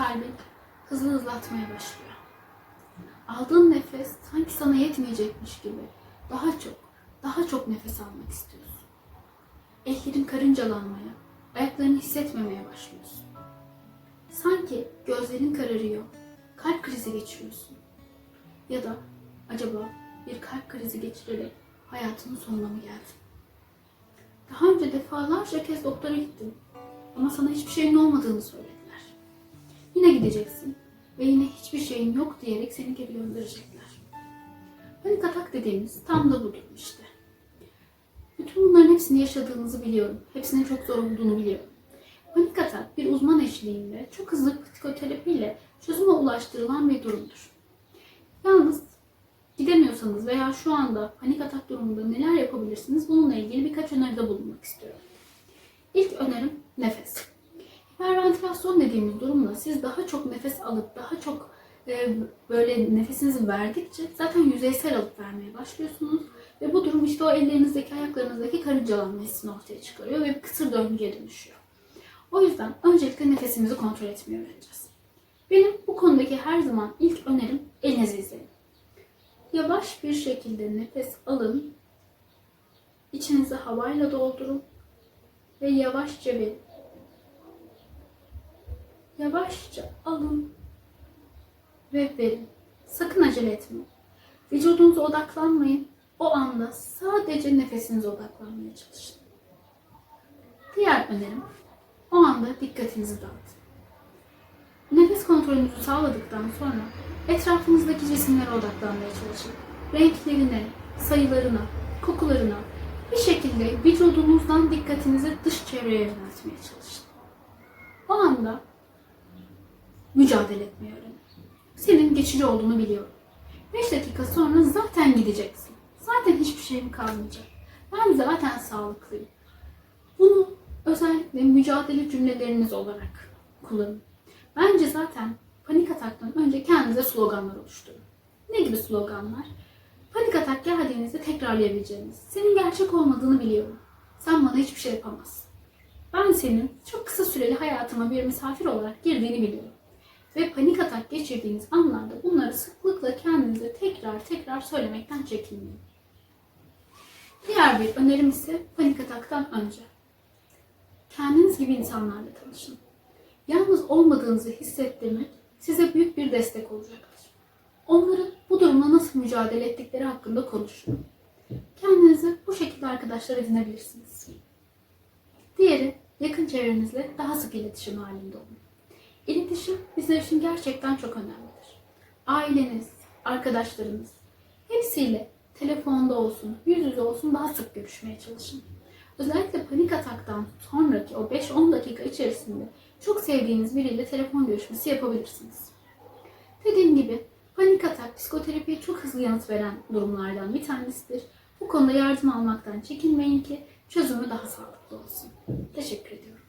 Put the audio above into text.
kalbin hızlı hızlı atmaya başlıyor. Aldığın nefes sanki sana yetmeyecekmiş gibi daha çok, daha çok nefes almak istiyorsun. Ellerin karıncalanmaya, ayaklarını hissetmemeye başlıyorsun. Sanki gözlerin kararıyor, kalp krizi geçiriyorsun. Ya da acaba bir kalp krizi geçirerek hayatının sonuna mı geldin? Daha önce defalarca kez doktora gittim ama sana hiçbir şeyin olmadığını söylediler. Yine gideceksin ve yine hiçbir şeyin yok diyerek seni geri gönderecekler. Panik atak dediğimiz tam da budur işte. Bütün bunların hepsini yaşadığınızı biliyorum. Hepsinin çok zor olduğunu biliyorum. Panik atak bir uzman eşliğinde çok hızlı psikoterapiyle çözüme ulaştırılan bir durumdur. Yalnız gidemiyorsanız veya şu anda panik atak durumunda neler yapabilirsiniz bununla ilgili birkaç öneride bulunmak istiyorum. İlk önerim nefes. Hiperventilasyon dediğimiz durumda siz daha çok nefes alıp daha çok e, böyle nefesinizi verdikçe zaten yüzeysel alıp vermeye başlıyorsunuz. Ve bu durum işte o ellerinizdeki ayaklarınızdaki karıncalanma hissini ortaya çıkarıyor ve kısır döngüye dönüşüyor. O yüzden öncelikle nefesimizi kontrol etmeyi öğreneceğiz. Benim bu konudaki her zaman ilk önerim elinizi izleyin. Yavaş bir şekilde nefes alın. İçinizi havayla doldurun ve yavaşça verin. Yavaşça alın ve verin. Sakın acele etmeyin. Vücudunuza odaklanmayın. O anda sadece nefesinize odaklanmaya çalışın. Diğer önerim o anda dikkatinizi dağıtın. Nefes kontrolünüzü sağladıktan sonra etrafınızdaki cisimlere odaklanmaya çalışın. Renklerine, sayılarına, kokularına bir şekilde vücudunuzdan dikkatinizi dış çevreye yöneltmeye çalışın. O anda mücadele etmeyi öğrenin. Senin geçici olduğunu biliyorum. 5 dakika sonra zaten gideceksin. Zaten hiçbir şeyim kalmayacak. Ben zaten sağlıklıyım. Bunu özellikle mücadele cümleleriniz olarak kullanın. Bence zaten panik ataktan önce kendinize sloganlar oluşturun. Ne gibi sloganlar? Panik atak geldiğinizde tekrarlayabileceğiniz. Senin gerçek olmadığını biliyorum. Sen bana hiçbir şey yapamazsın. Ben senin çok kısa süreli hayatıma bir misafir olarak girdiğini biliyorum. Ve panik atak geçirdiğiniz anlarda bunları sıklıkla kendinize tekrar tekrar söylemekten çekinmeyin. Diğer bir önerim ise panik ataktan önce. Kendiniz gibi insanlarla tanışın. Yalnız olmadığınızı hissettirmek size büyük bir destek olacaktır. Onların bu durumla nasıl mücadele ettikleri hakkında konuşun. Kendinize bu şekilde arkadaşlar edinebilirsiniz. Diğeri yakın çevrenizle daha sık iletişim halinde olun. İletişim bizler için gerçekten çok önemlidir. Aileniz, arkadaşlarınız hepsiyle telefonda olsun, yüz yüze olsun daha sık görüşmeye çalışın. Özellikle panik ataktan sonraki o 5-10 dakika içerisinde çok sevdiğiniz biriyle telefon görüşmesi yapabilirsiniz. Dediğim gibi panik atak psikoterapiye çok hızlı yanıt veren durumlardan bir tanesidir. Bu konuda yardım almaktan çekinmeyin ki çözümü daha sağlıklı olsun. Teşekkür ediyorum.